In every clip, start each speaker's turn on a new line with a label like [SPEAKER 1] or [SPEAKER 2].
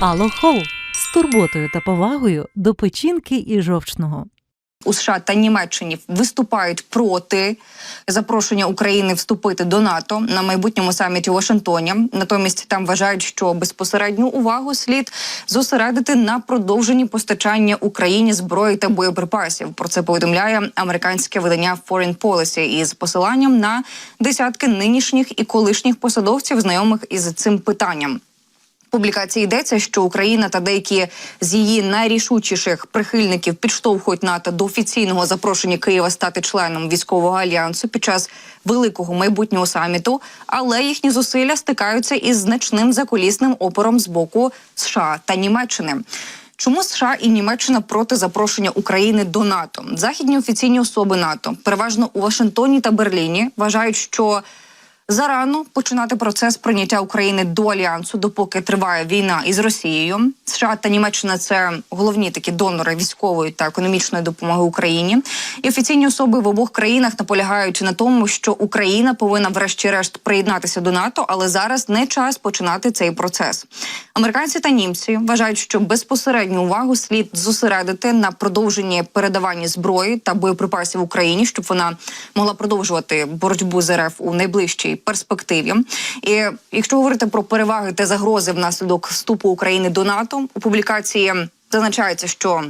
[SPEAKER 1] Алохол з турботою та повагою до печінки і жовчного.
[SPEAKER 2] у США та Німеччині виступають проти запрошення України вступити до НАТО на майбутньому саміті у Вашингтоні. Натомість там вважають, що безпосередню увагу слід зосередити на продовженні постачання Україні зброї та боєприпасів. Про це повідомляє американське видання Foreign Policy із посиланням на десятки нинішніх і колишніх посадовців, знайомих із цим питанням. Публікації йдеться, що Україна та деякі з її найрішучіших прихильників підштовхують НАТО до офіційного запрошення Києва стати членом військового альянсу під час великого майбутнього саміту, але їхні зусилля стикаються із значним закулісним опором з боку США та Німеччини. Чому США і Німеччина проти запрошення України до НАТО? Західні офіційні особи НАТО, переважно у Вашингтоні та Берліні, вважають, що Зарано починати процес прийняття України до альянсу, допоки триває війна із Росією. США та Німеччина це головні такі донори військової та економічної допомоги Україні. І офіційні особи в обох країнах наполягають на тому, що Україна повинна, врешті-решт, приєднатися до НАТО, але зараз не час починати цей процес. Американці та німці вважають, що безпосередню увагу слід зосередити на продовженні передавання зброї та боєприпасів Україні, щоб вона могла продовжувати боротьбу з РФ у найближчій перспективі. І якщо говорити про переваги та загрози внаслідок вступу України до НАТО, у публікації зазначається, що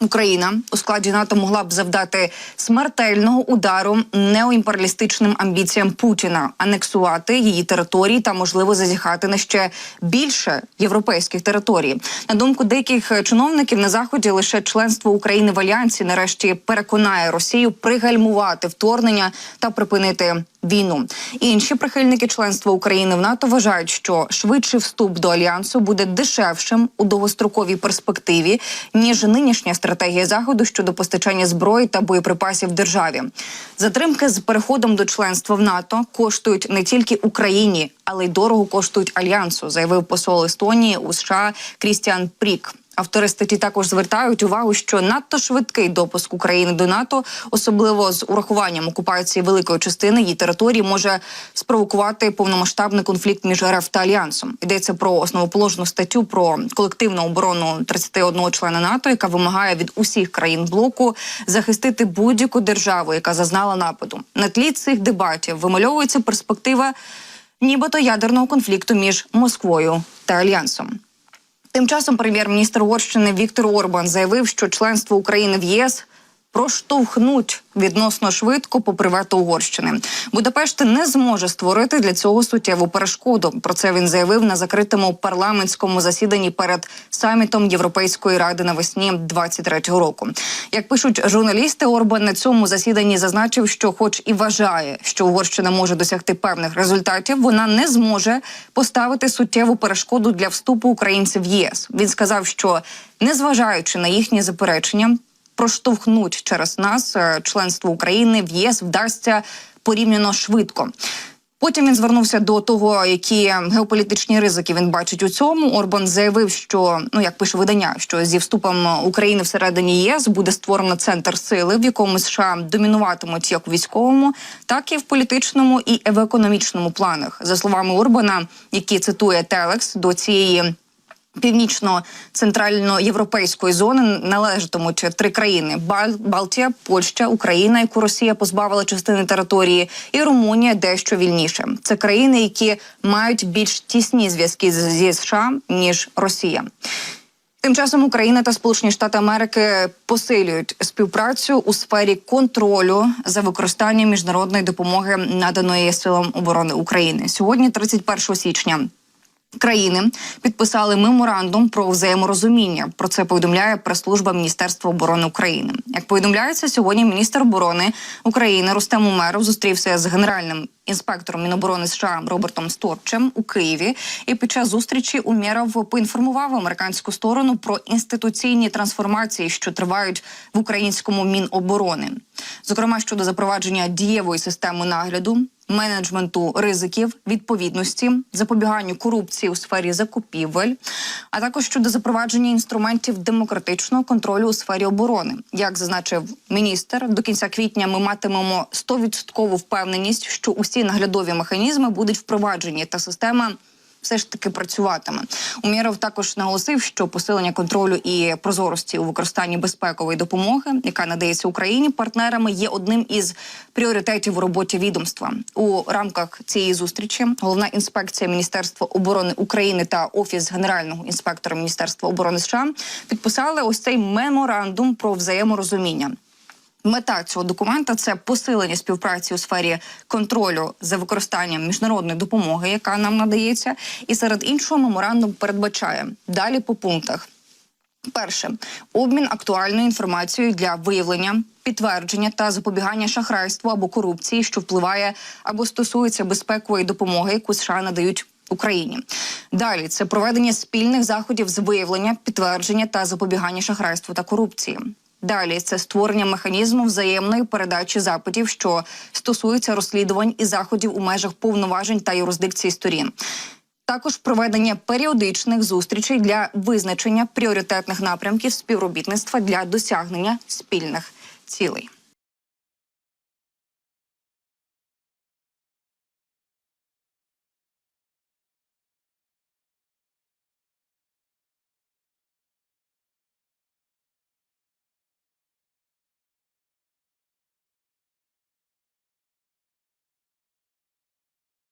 [SPEAKER 2] Україна у складі НАТО могла б завдати смертельного удару неоімперіалістичним амбіціям Путіна, анексувати її території та можливо зазіхати на ще більше європейських територій. На думку деяких чиновників на заході лише членство України в альянсі нарешті переконає Росію пригальмувати вторгнення та припинити. Війну інші прихильники членства України в НАТО вважають, що швидший вступ до альянсу буде дешевшим у довгостроковій перспективі ніж нинішня стратегія заходу щодо постачання зброї та боєприпасів державі. Затримки з переходом до членства в НАТО коштують не тільки Україні, але й дорого коштують альянсу, заявив посол Естонії у США Крістіан Прік. Автори статті також звертають увагу, що надто швидкий допуск України до НАТО, особливо з урахуванням окупації великої частини її території, може спровокувати повномасштабний конфлікт між РФ та альянсом. Йдеться про основоположну статтю про колективну оборону 31 члена НАТО, яка вимагає від усіх країн блоку захистити будь-яку державу, яка зазнала нападу. На тлі цих дебатів вимальовується перспектива, нібито ядерного конфлікту між Москвою та альянсом. Тим часом прем'єр-міністр Угорщини Віктор Орбан заявив, що членство України в ЄС проштовхнуть відносно швидко попри вето Угорщини. Будапешт не зможе створити для цього суттєву перешкоду. Про це він заявив на закритому парламентському засіданні перед самітом Європейської ради навесні 23-го року. Як пишуть журналісти, Орбан на цьому засіданні зазначив, що, хоч і вважає, що Угорщина може досягти певних результатів, вона не зможе поставити суттєву перешкоду для вступу українців в ЄС. Він сказав, що незважаючи на їхні заперечення, проштовхнуть через нас е, членство України в ЄС вдасться порівняно швидко. Потім він звернувся до того, які геополітичні ризики він бачить у цьому. Орбан заявив, що ну як пише видання, що зі вступом України всередині ЄС буде створено центр сили, в якому США домінуватимуть як у військовому, так і в політичному і в економічному планах. За словами Орбана, які цитує Телекс до цієї. Північно-центрально-європейської зони належатимуть три країни: Бал Балтія, Польща, Україна, яку Росія позбавила частини території, і Румунія дещо вільніше. Це країни, які мають більш тісні зв'язки зі США ніж Росія. Тим часом Україна та Сполучені Штати Америки посилюють співпрацю у сфері контролю за використанням міжнародної допомоги, наданої силам оборони України. Сьогодні, 31 січня. Країни підписали меморандум про взаєморозуміння. Про це повідомляє прес-служба Міністерства оборони України. Як повідомляється, сьогодні міністр оборони України Рустем Умеров зустрівся з генеральним інспектором Міноборони США Робертом Сторчем у Києві. І під час зустрічі Умєров поінформував американську сторону про інституційні трансформації, що тривають в українському міноборони, зокрема щодо запровадження дієвої системи нагляду менеджменту ризиків, відповідності, запобіганню корупції у сфері закупівель, а також щодо запровадження інструментів демократичного контролю у сфері оборони. Як зазначив міністр, до кінця квітня ми матимемо 100% впевненість, що усі наглядові механізми будуть впроваджені, та система все ж таки працюватиме. Умєров також наголосив, що посилення контролю і прозорості у використанні безпекової допомоги, яка надається Україні партнерами, є одним із пріоритетів у роботі відомства. У рамках цієї зустрічі головна інспекція Міністерства оборони України та офіс генерального інспектора Міністерства оборони США підписали ось цей меморандум про взаєморозуміння. Мета цього документа це посилення співпраці у сфері контролю за використанням міжнародної допомоги, яка нам надається, і серед іншого меморандум передбачає далі по пунктах. Перше обмін актуальною інформацією для виявлення, підтвердження та запобігання шахрайству або корупції, що впливає або стосується безпекової допомоги, яку США надають Україні. Далі це проведення спільних заходів з виявлення, підтвердження та запобігання шахрайству та корупції. Далі це створення механізму взаємної передачі запитів, що стосуються розслідувань і заходів у межах повноважень та юрисдикції сторін. Також проведення періодичних зустрічей для визначення пріоритетних напрямків співробітництва для досягнення спільних цілей.